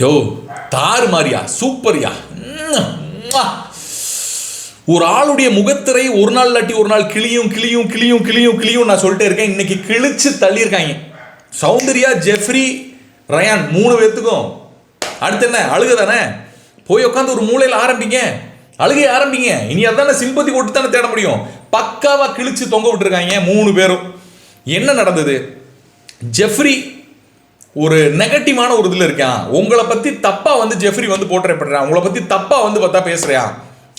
யோ தாறு மாறியா சூப்பர்யா. ஒரு ஆளுடைய முகத்திரை ஒரு நாள் இல்லாட்டி ஒரு நாள் கிளியும் கிளியும் கிளியும் கிளியும் கிளியும் நான் சொல்லிட்டே இருக்கேன். இன்னைக்கு கிழிச்சு தள்ளியிருக்காங்க. சௌந்தர்யா ஜெஃப்ரி ரயான் மூணு பேர்த்துக்கும் அடுத்து என்ன? அழுக தானே? போய் உட்காந்து ஒரு மூலையில் ஆரம்பிங்க. அழுகையை ஆரம்பிங்க. இனி அதான சிம்பத்தி கொட்டு தானே தேட முடியும். பக்காவாக கிழிச்சு தொங்க விட்டுருக்காங்க மூணு பேரும். என்ன நடந்தது? ஜெஃப்ரி ஒரு நெகட்டிவான ஒரு இதில் இருக்கான். உங்களை பற்றி தப்பாக வந்து ஜெஃப்ரி வந்து போட்டுறப்படுறான் உங்களை பற்றி தப்பாக வந்து பார்த்தா பேசுகிறான்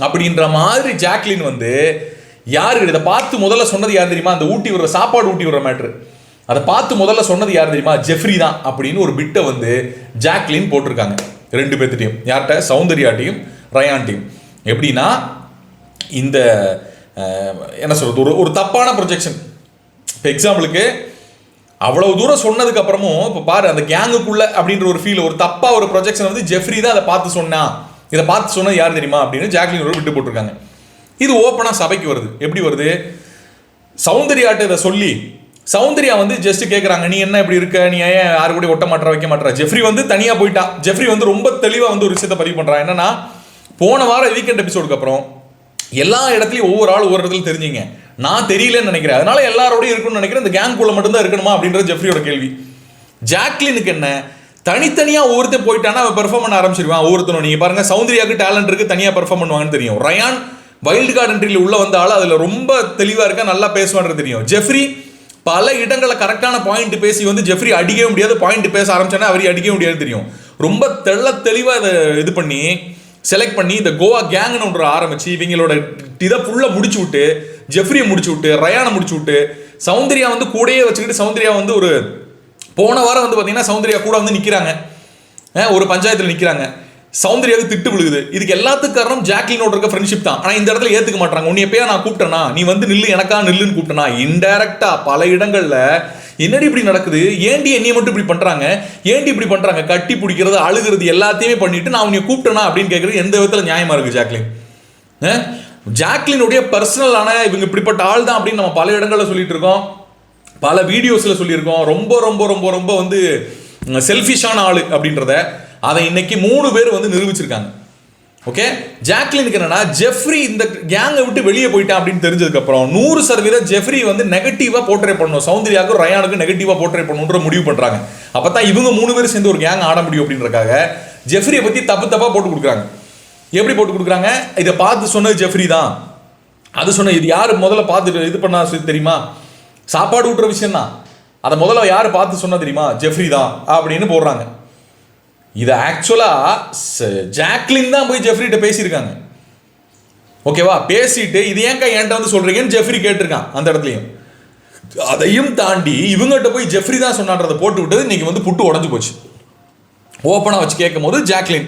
அப்படின்ற மாதிரி ஜாக்லின் வந்து யாரு இதை பார்த்து முதல்ல சொன்னது யார் தெரியுமா? அந்த ஊட்டி விடுற சாப்பாடு ஊட்டி விடுற மேட்ரு அதை பார்த்து முதல்ல சொன்னது யார் தெரியுமா? ஜெஃப்ரி தான் அப்படின்னு ஒரு பிட்டை வந்து ஜாக்லின் போட்டிருக்காங்க. ரெண்டு பேர்த்திட்டையும். யார்கிட்ட? சௌந்தர்யாட்டையும் ரயான்ட்டையும். எப்படின்னா இந்த என்ன சொல்கிறது ஒரு ஒரு தப்பான ப்ரொஜெக்ஷன் இப்போ எக்ஸாம்பிளுக்கு அவ்வளவு தூரம் சொன்னதுக்கு அப்புறமும் இப்போ பாரு அந்த கேங்குக்குள்ள அப்படின்ற ஒரு ஃபீல் ஒரு தப்பா ஒரு ப்ரொஜெக்ஷன் வந்து ஜெஃப்ரி தான் அதை பார்த்து சொன்னா. இதை பார்த்து சொன்னது யார் தெரியுமா அப்படின்னு ஜாக்லின் ஒரு விட்டு போட்டிருக்காங்க. இது ஓப்பனா சபைக்கு வருது. எப்படி வருது? சௌந்தர்யாட்ட இதை சொல்லி சௌந்தர்யா வந்து ஜஸ்ட் கேட்குறாங்க நீ என்ன இப்படி இருக்க? நீ ஏன் யாரு கூட ஒட்ட மாட்டா வைக்க மாட்டா ஜெஃப்ரி வந்து தனியா போயிட்டா. ஜெஃப்ரி வந்து ரொம்ப தெளிவா வந்து ஒரு விஷயத்தை பதிவு பண்றான் என்னன்னா போன வாரம் வீக்கெண்ட் எபிசோடுக்கு அப்புறம் எல்லா இடத்துலையும் ஒவ்வொரு ஆள் ஒவ்வொரு இடத்துல தெரிஞ்சீங்க. நான் தெரியலன்னு நினைக்கிறேன். அதனால எல்லாரோடயும் இருக்கணும்னு நினைக்கிறேன். இந்த கேங்குள்ள மட்டும்தான் இருக்கணுமா அப்படின்றது ஜெஃப்ரியோட கேள்வி. ஜாக்லினுக்கு என்ன? தனித்தனியா ஒவ்வொருத்தர் போயிட்டானா அவன் பெர்ஃபார்ம் பண்ண ஆரம்பிச்சிருவான். ஒவ்வொருத்தனும். நீங்க பாருங்க சௌந்தர்யாவுக்கு டேலண்ட் இருக்கு தனியா பெர்ஃபார்ம் பண்ணுவாங்கன்னு தெரியும். ரயான் வைல்டு கார்டு என்ட்ரியில் உள்ள வந்த ஆள் அதுல ரொம்ப தெளிவா இருக்கா நல்லா பேசுவான்றது தெரியும். ஜெஃப்ரி பல இடங்களை கரெக்டான பாயிண்ட் பேசி வந்து ஜெஃப்ரி அடிக்கவே முடியாது. பாயிண்ட் பேச ஆரம்பிச்சானே அவரையும் அடிக்கவே முடியாது தெரியும். ரொம்ப தெள்ள தெளிவாக இதை இது பண்ணி செலக்ட் பண்ணி இந்த கோவா கேங்னு ஒன்று ஆரம்பிச்சு இவங்களோட இதை ஃபுல்லாக முடிச்சு விட்டு ஜெஃப்ரியை முடிச்சு விட்டு ரயானை முடிச்சு விட்டு சௌந்தர்யா வந்து கூடயே வச்சுக்கிட்டு சௌந்தர்யா வந்து ஒரு போன வாரம் வந்து பார்த்தீங்கன்னா சௌந்தர்யா கூட வந்து நிற்கிறாங்க ஒரு பஞ்சாயத்தில் நிற்கிறாங்க சௌந்தர்யாவுக்கு திட்டு விழுகுது. இதுக்கு எல்லாத்துக்கும் காரணம் ஜாக்லினோட இருக்க ஃப்ரெண்ட்ஷிப் தான். ஆனால் இந்த இடத்துல ஏற்றுக்க மாட்டாங்க உன்னை எப்பயா நான் கூப்பிட்டேனா? நீ வந்து நில்லு எனக்கா நில்லுன்னு கூப்பிட்டனா? இன்டெரக்டா பல இடங்களில் என்னடி இப்படி நடக்குது? ஏண்டி என்னைய மட்டும் இப்படி பண்ணுறாங்க ஏண்டி இப்படி பண்ணுறாங்க கட்டி பிடிக்கிறது அழுகிறது எல்லாத்தையுமே பண்ணிட்டு நான் உன்னை கூப்பிட்டேனா அப்படின்னு கேட்குறது எந்த விதத்தில் நியாயமாக இருக்கு ஜாக்லின்? ஜாக்லினுடைய பர்சனலான இவங்க இப்படிப்பட்ட ஆள் தான் அப்படின்னு நம்ம பல இடங்களில் சொல்லிட்டு இருக்கோம். பல வீடியோஸில் சொல்லியிருக்கோம். ரொம்ப ரொம்ப ரொம்ப ரொம்ப வந்து செல்ஃபிஷான ஆள் அப்படின்றத அதை இன்னைக்கு மூணு பேர் வந்து நிரூபிச்சிருக்காங்க. ஓகே ஜாக்லினுக்கு என்னன்னா ஜெஃப்ரி இந்த கேங்கை விட்டு வெளியே போயிட்டான் அப்படின்னு தெரிஞ்சதுக்கு அப்புறம் நூறு சதவீதம் ஜெஃப்ரி வந்து நெகட்டிவா போர்ட்ரே பண்ணணும். சௌந்தர்யாவுக்கும் ரயானுக்கும் நெகட்டிவா போர்ட்ரே பண்ணணுன்ற முடிவு பண்றாங்க. அப்பதான் இவங்க மூணு பேரும் சேர்ந்து ஒரு கேங் ஆட முடியும் அப்படின்றக்காக ஜெஃப்ரியை பத்தி தப்பு தப்பா போட்டு கொடுக்குறாங்க. எப்படி போட்டு கொடுக்குறாங்க? இதை பார்த்து சொன்னது ஜெஃப்ரி தான். அது சொன்ன இது யார் முதல்ல பார்த்துட்டு இது பண்ணா தெரியுமா? சாப்பாடு ஊட்டுற விஷயம் தான் அதை முதல்ல யார் பார்த்து சொன்னா தெரியுமா? ஜெஃப்ரி தான் அப்படின்னு போடுறாங்க. இதை ஆக்சுவலாக ஜாக்லின் தான் போய் ஜெஃப்ரிகிட்ட பேசியிருக்காங்க. ஓகேவா பேசிட்டு இது ஏன்க்கா என்கிட்ட வந்து சொல்கிறீங்கன்னு ஜெஃப்ரி கேட்டிருக்கான் அந்த இடத்துலையும். அதையும் தாண்டி இவங்ககிட்ட போய் ஜெஃப்ரி தான் சொன்னான்றதை போட்டு விட்டது இன்னைக்கு வந்து புட்டு உடஞ்சு போச்சு. ஓப்பனாக வச்சு கேட்கும் போது ஜாக்லின்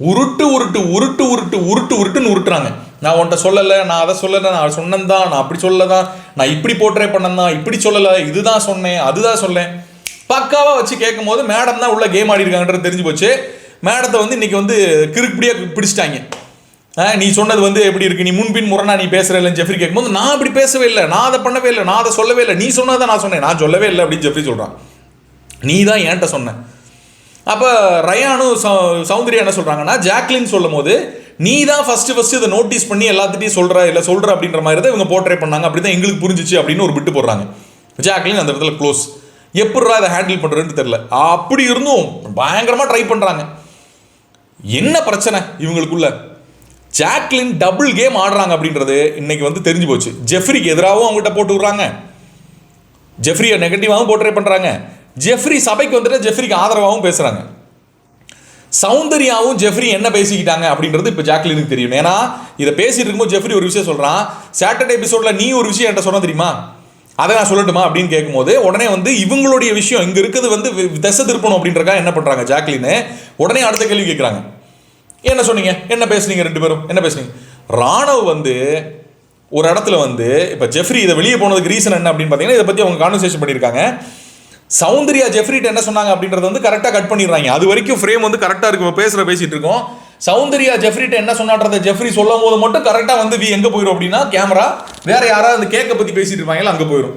உருட்டு உருட்டு உருட்டு உருட்டு உருட்டு உருட்டுன்னு உருட்டுறாங்க. நான் உன்கிட்ட சொல்லலை நான் அதை சொல்லலை நான் சொன்னேன் தான் நான் அப்படி சொல்லதான் நான் இப்படி போர்ட்ரே பண்ணன்தான் இப்படி சொல்லலை இதுதான் சொன்னேன் அதுதான் சொன்னேன். பக்காவாக வச்சு கேட்கும் போது மேடம் தான் உள்ள கேம் ஆடி இருக்காங்கன்றது தெரிஞ்சு போச்சு. மேடத்தை வந்து இன்னைக்கு வந்து கிறுக்குப்படியா பிடிச்சிட்டாங்க. ஆ, நீ சொன்னது வந்து எப்படி இருக்கு? நீ முன்பின் முரணா நீ பேசுற இல்லைன்னு ஜெஃப்ரி கேட்கும்போது நான் அப்படி பேசவே இல்லை நான் அதை பண்ணவே இல்லை நான் அதை சொல்லவே இல்லை. நீ சொன்னதை நான் சொன்னேன். நான் சொல்லவே இல்லை அப்படின்னு ஜெஃப்ரி சொல்கிறான் நீ தான் என்கிட்ட சொன்ன. அப்போ ரயானும் சௌந்தர்யா என்ன சொல்கிறாங்கன்னா ஜாக்லின் சொல்லும் போது நீ தான் ஃபஸ்ட்டு ஃபஸ்ட்டு இதை நோட்டீஸ் பண்ணி எல்லாத்துட்டையும் சொல்கிற இல்லை சொல்கிற அப்படின்ற மாதிரி தான் இவங்க போர்ட்ரே பண்ணாங்க. அப்படி தான் எங்களுக்கு புரிஞ்சிச்சு அப்படின்னு ஒரு விட்டு போடுறாங்க. ஜாக்லின் அந்த இடத்துல க்ளோஸ் எப்படிரா அதை ஹேண்டில் பண்ணுறேன்னு தெரியல. அப்படி இருந்தும் பயங்கரமாக ட்ரை பண்ணுறாங்க என்ன பிரச்சனை இவங்களுக்குள்ள? ஜாக்லின் டபுள் கேம் ஆடுறாங்க அப்படின்றது இன்னைக்கு வந்து தெரிஞ்சு போச்சு. ஜெஃப்ரிக்கு எதிராகவும் அவங்ககிட்ட போட்டு விடுறாங்க. ஜெஃப்ரியை நெகட்டிவாகவும் போர்ட்ரே பண்ணுறாங்க ஜெஃப்ரி சபைக்கு வந்துட்டு ஜெஃப்ரிக்கு ஆதரவாகவும் பேசுகிறாங்க சௌந்தர்யாவும் ஜெஃப்ரி என்ன பேசிக்கிட்டாங்க அப்படின்றது இப்போ ஜாக்லினுக்கு தெரியும். ஏன்னா இதை பேசிட்டு இருக்கும்போது ஜெஃப்ரி ஒரு விஷயம் சொல்கிறான் சாட்டர்டே எபிசோட்ல நீ ஒரு விஷயம் என்கிட்ட சொன்ன தெரியுமா? அதை நான் சொல்லட்டுமா? அப்படின்னு கேட்கும்போது உடனே வந்து இவங்களுடைய விஷயம் இங்கே இருக்கிறது வந்து வி- திசை திருப்பணும் அப்படின்றக்கா என்ன பண்ணுறாங்க ஜாக்லின்னு உடனே அடுத்த கேள்வி கேட்குறாங்க என்ன சொன்னீங்க? என்ன பேசுனீங்க ரெண்டு பேரும்? என்ன பேசுனீங்க? ராணவ் வந்து ஒரு இடத்துல வந்து இப்போ ஜெஃப்ரி இதை வெளியே போனதுக்கு ரீசன் என்ன அப்படின்னு பார்த்தீங்கன்னா இதை பற்றி அவங்க கான்வர்சேஷன் பண்ணியிருக்காங்க. சௌந்தர்யா ஜெஃப்ரிட்ட என்ன சொன்னாங்க அப்படின்றத வந்து கரெக்டாக கட் பண்ணிடுறாங்க. அது வரைக்கும் ஃப்ரேம் வந்து கரெக்டாக இருக்கும் பேசுகிற பேசிட்டு இருக்கோம். சௌந்தர்யா ஜெஃப்ரிட்ட என்ன சொன்னான்றத ஜெஃப்ரி சொல்லும் போது மட்டும் கரெக்டாக வந்து வி எங்கே போயிடும் அப்படின்னா கேமரா வேற யாராவது அந்த கேக்கை பற்றி பேசிட்டு இருப்பாங்களா அங்கே போயிடும்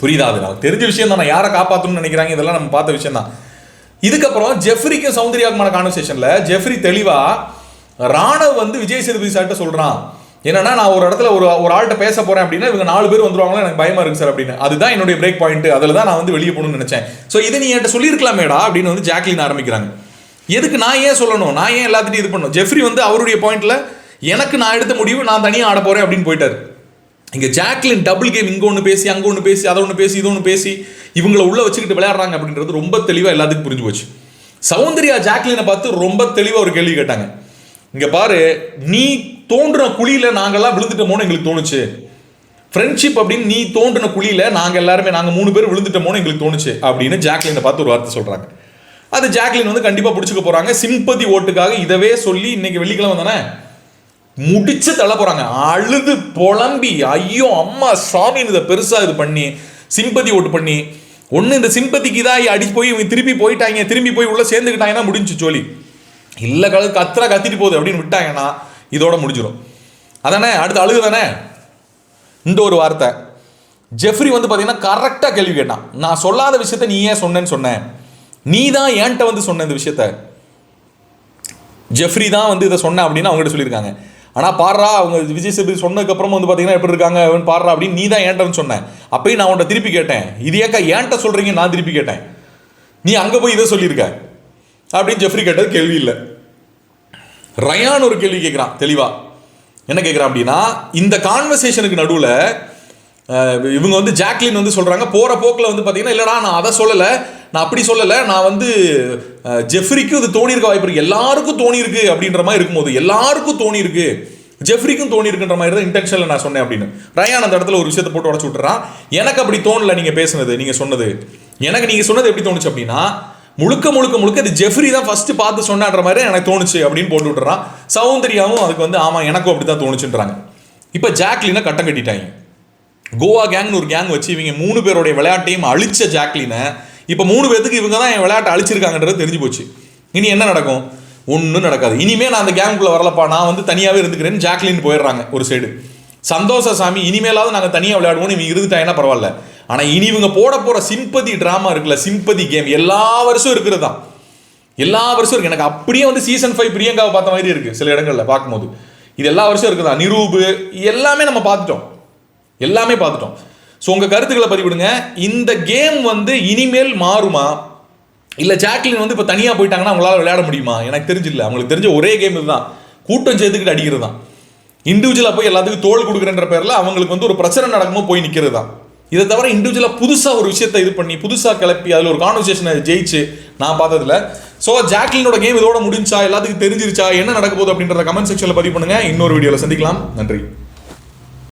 புரியுதா அது? நமக்கு தெரிஞ்ச விஷயம் தான். யாரை காப்பாற்றணும்னு நினைக்கிறாங்க? இதெல்லாம் நம்ம பார்த்த விஷயம் தான். இதுக்கப்புறம் ஜெஃப்ரிக்கும் சௌந்தர்யாக்குமான கான்வர்சேஷனில் ஜெஃப்ரி தெளிவாக ராணவ் வந்து விஜய் சேதுபதி சார்ட்ட சொல்கிறான் என்னன்னா நான் ஒரு இடத்துல ஒரு ஒரு ஆள்கிட்ட பேச போறேன் அப்படின்னா இவங்க நாலு பேர் வந்துருவாங்களா? எனக்கு பயமா இருக்கு சார் அப்படின்னு. அதுதான் என்னுடைய பிரேக் பாயிண்ட் அதில் தான் நான் வந்து வெளியே போகணும்னு நினைச்சேன். ஸோ இதை நீ என்கிட்ட சொல்லியிருக்கலாமேடா அப்படின்னு வந்து ஜாக்லின் ஆரம்பிக்கிறாங்க. எதுக்கு நான் ஏன் சொல்லணும்? நான் ஏன் எல்லாத்துட்டையும் இது பண்ணணும்? ஜெஃப்ரி வந்து அவருடைய பாயிண்ட்ல எனக்கு நான் எடுத்த முடிவு நான் தனியாக ஆட போறேன் அப்படின்னு போயிட்டாரு. இங்கே ஜாக்லின் டபுள் கேம் இங்கே ஒன்று பேசி அங்கே ஒன்று பேசி அதை ஒன்று பேசி இது ஒன்று பேசி இவங்கள உள்ள வச்சுக்கிட்டு விளையாடுறாங்க அப்படின்றது ரொம்ப தெளிவாக எல்லாத்துக்கும் புரிஞ்சு போச்சு. சௌந்தர்யா ஜாக்லினை பார்த்து ரொம்ப தெளிவாக ஒரு கேள்வி கேட்டாங்க. இங்கே பாரு நீ தோன்றின குழியில நாங்கெல்லாம் விழுந்துட்டோமோன்னு எங்களுக்கு தோணுச்சு. ஃப்ரெண்ட்ஷிப் அப்படின்னு நீ தோன்றின குழியில நாங்கள் எல்லாருமே நாங்கள் மூணு பேர் விழுந்துட்டோமோன்னு எங்களுக்கு தோணுச்சு அப்படின்னு ஜாக்லினை பார்த்து ஒரு வார்த்தை சொல்றாங்க. அது ஜாக்லின் வந்து கண்டிப்பா பிடிச்சிக்க போறாங்க. சிம்பதி ஓட்டுக்காக இதவே சொல்லி இன்னைக்கு வெள்ளிக்கிழமை தானே முடிச்சு தள்ள போறாங்க. அழுது புலம்பி ஐயோ அம்மா சாமின்னு இதை பெருசா இது பண்ணி சிம்பதி ஓட்டு பண்ணி ஒன்று இந்த சிம்பதிக்கு இதாகி அடி போய் இவங்க திருப்பி போயிட்டாங்க திரும்பி போய் உள்ள சேர்ந்துக்கிட்டாங்கன்னா முடிஞ்சு சொல்லி இல்லை கல கத்துறா கத்திட்டு போகுது அப்படின்னு விட்டாங்கன்னா இதோட முடிஞ்சிடும் அதானே? அடுத்து அழுகு தானே? இந்த ஒரு வார்த்தை. ஜெஃப்ரி வந்து பார்த்தீங்கன்னா கரெக்டாக கேள்வி கேட்டான். நான் சொல்லாத விஷயத்த நீ ஏன் சொன்னேன்னு சொன்னேன். நீ தான் ஏன்ட்ட வந்து சொன்ன இந்த விஷயத்த? ஜெஃப்ரி தான் வந்து இதை சொன்ன அப்படின்னு அவங்ககிட்ட சொல்லியிருக்காங்க. ஆனால் பாடுறா அவங்க விஜய் சேதுபதி சொன்னதுக்கப்புறம் வந்து பார்த்தீங்கன்னா எப்படி இருக்காங்க அவன் பாடுறா அப்படின்னு நீ தான் ஏன்ட்டன்னு சொன்னேன் அப்பயும் நான் உன்ட்ட திருப்பி கேட்டேன். இது ஏக்கா ஏன்ட்ட சொல்கிறீங்க நான் திருப்பி கேட்டேன். நீ அங்கே போய் இதை சொல்லியிருக்க. அப்படின்னு ஜெஃப்ரி கேட்டது கேள்வி இல்லை. ரயான் ஒரு கேள்வி கேட்குறான் தெளிவாக என்ன கேட்குறான் அப்படின்னா இந்த கான்வர்சேஷனுக்கு நடுவில் இவங்க வந்து ஜாக்லின் வந்து சொல்கிறாங்க போகிற போக்கில் வந்து பார்த்தீங்கன்னா இல்லைடா நான் அதை சொல்லலை நான் அப்படி சொல்லலை நான் வந்து ஜெஃப்ரிக்கும் இது தோணியிருக்க வாய்ப்பு இருக்குது எல்லாருக்கும் தோணியிருக்கு அப்படின்ற மாதிரி இருக்கும்போது எல்லாருக்கும் தோணியிருக்கு. ஜெஃப்ரிக்கும் தோணி இருக்குன்ற மாதிரி தான் இன்டென்ஷனில் நான் சொன்னேன் அப்படின்னு. ரயான் அந்த இடத்துல ஒரு விஷயத்தை போட்டு உடச்சு விட்டுறான். எனக்கு அப்படி தோணல நீங்கள் பேசுனது நீங்கள் சொன்னது. எனக்கு நீங்கள் சொன்னது எப்படி தோணுச்சு அப்படின்னா முழுக்க முழுக்க முழுக்க இது ஜெஃப்ரி தான் ஃபர்ஸ்ட் பார்த்து சொன்னான்ற மாதிரி எனக்கு தோணுச்சு அப்படின்னு போட்டு விட்டுறான். சௌந்தர்யாவும் அதுக்கு வந்து ஆமாம் எனக்கும் அப்படி தான் தோணுச்சுன்றாங்க. இப்போ ஜாக்லினை கட்டம் கட்டிட்டாங்க. கோவா கேங்னு ஒரு கேங் வச்சு இவங்க மூணு பேருடைய விளையாட்டையும் அழிச்ச ஜாக்லினை இப்போ மூணு பேத்துக்கு இவங்க தான் என் விளையாட்டை அழிச்சிருக்காங்கன்றது தெரிஞ்சு போச்சு. இனி என்ன நடக்கும்? ஒன்றும் நடக்காது. இனிமே நான் அந்த கேங்குள்ளே வரலப்பா. நான் வந்து தனியாகவே இருந்துக்கிறேன்னு ஜாக்லின் போயிடுறாங்க ஒரு சைடு சந்தோஷ சாமி இனிமேலாவது நாங்கள் தனியாக விளையாடுவோம்னு இவங்க இருந்துட்டாங்கன்னா பரவாயில்ல. ஆனால் இனி இவங்க போட போகிற சிம்பதி ட்ராமா இருக்குல்ல சிம்பதி கேம் எல்லா வருஷம் இருக்கிறது? தான் எல்லா வருஷம் இருக்குது எனக்கு அப்படியே வந்து சீசன் ஃபைவ் பிரியங்காவை பார்த்த மாதிரி இருக்குது சில இடங்களில் பார்க்கும்போது. இது எல்லா வருஷம் இருக்குதா? நிரூபு எல்லாமே நம்ம பார்த்துட்டோம். எல்லாமே பார்த்துட்டோம். ஸோ உங்கள் கருத்துக்களை பதிவிடுங்க. இந்த கேம் வந்து இனிமேல் மாறுமா? இல்லை ஜாக்லின் வந்து இப்போ தனியாக போயிட்டாங்கன்னா அவங்களால விளையாட முடியுமா? எனக்கு தெரிஞ்சில்ல. அவங்களுக்கு தெரிஞ்ச ஒரே கேம் இதுதான். கூட்டம் சேர்த்துக்கிட்டு அடிக்கிறது தான் இண்டிவிஜுவலாக போய் எல்லாத்துக்கும் தோல் கொடுக்குறன்ற பேரில் அவங்களுக்கு வந்து ஒரு பிரச்சனை நடக்கும்போது போய் நிற்கிறது தான் இதை தவிர இண்டிவிஜுவலாக புதுசாக ஒரு விஷயத்தை இது பண்ணி புதுசாக கிளப்பி அதில் ஒரு கான்வர்சேஷனை ஜெயிச்சு நான் பார்த்ததில்ல. ஸோ ஜாக்லினோட கேம் இதோட முடிஞ்சா எல்லாத்துக்கும் தெரிஞ்சிருச்சா என்ன நடக்க போகுது அப்படின்றத கமெண்ட் செக்ஷனில் பதிவு பண்ணுங்க. இன்னொரு வீடியோவில் சந்திக்கலாம். நன்றி.